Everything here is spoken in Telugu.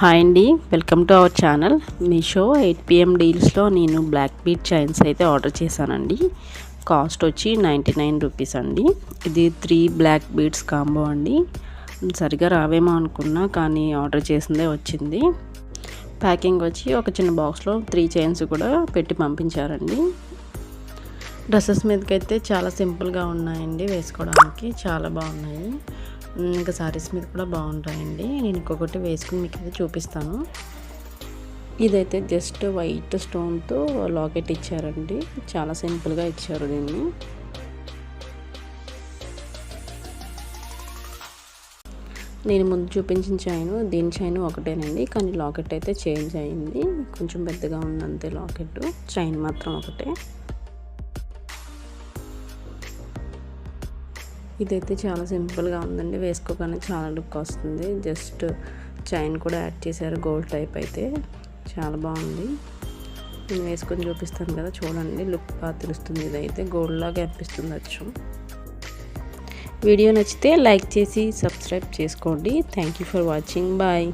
హాయ్ అండి welcome to our channel. Meesho eight PM డీల్స్లో నేను బ్లాక్ బీట్ చైన్స్ అయితే ఆర్డర్ చేశానండి. కాస్ట్ వచ్చి నైంటీ నైన్ రూపీస్ అండి. ఇది త్రీ బ్లాక్ బీడ్స్ కాంబో అండి. సరిగా రావేమో అనుకున్నా కానీ ఆర్డర్ చేసిందే వచ్చింది. ప్యాకింగ్ వచ్చి ఒక చిన్న బాక్స్లో త్రీ చైన్స్ కూడా పెట్టి పంపించారండి. డ్రెస్సెస్ మీదకి అయితే చాలా సింపుల్గా ఉన్నాయండి వేసుకోవడానికి. చాలా బాగున్నాయి. ఇంకా సారీస్ మీద కూడా బాగుంటాయండి. నేను ఇంకొకటి వేసుకుని మీకు అయితే చూపిస్తాను. ఇదైతే జస్ట్ వైట్ స్టోన్తో లాకెట్ ఇచ్చారండి. చాలా సింపుల్గా ఇచ్చారు దీన్ని. నేను ముందు చూపించిన చైన్ దీని చైన్ ఒకటేనండి. కానీ లాకెట్ అయితే చేంజ్ అయింది. కొంచెం పెద్దగా ఉందంతే లాకెట్ చైన్ మాత్రం ఒకటే. ఇదైతే చాలా సింపుల్గా ఉందండి. వేసుకోగానే చాలా లుక్ వస్తుంది. జస్ట్ చైన్ కూడా యాడ్ చేశారు. గోల్డ్ టైప్ అయితే. చాలా బాగుంది. నేను వేసుకొని చూపిస్తాను కదా చూడండి. లుక్ బాగా తెలుస్తుంది ఇదైతే. గోల్డ్ లాగా అనిపిస్తుంది వచ్చు వీడియో నచ్చితే లైక్ చేసి సబ్స్క్రైబ్ చేసుకోండి. Thank you for watching. Bye.